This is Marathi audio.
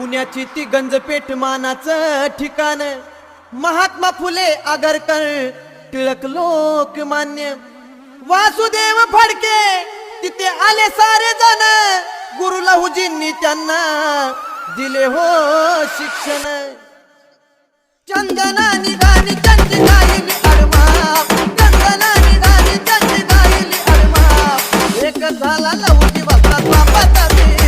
पुण्याची ती गंजपेठ मानाच ठिकाण महात्मा फुले आगरकर टिळक लोकमान्य वासुदेव फडके तिथे आले सारे जण गुरु लहुजींनी त्यांना दिले हो शिक्षण चंदना निधानी चंदी अरमा चंदना निधानी चंदनाईल एक झाला लहुजी बसला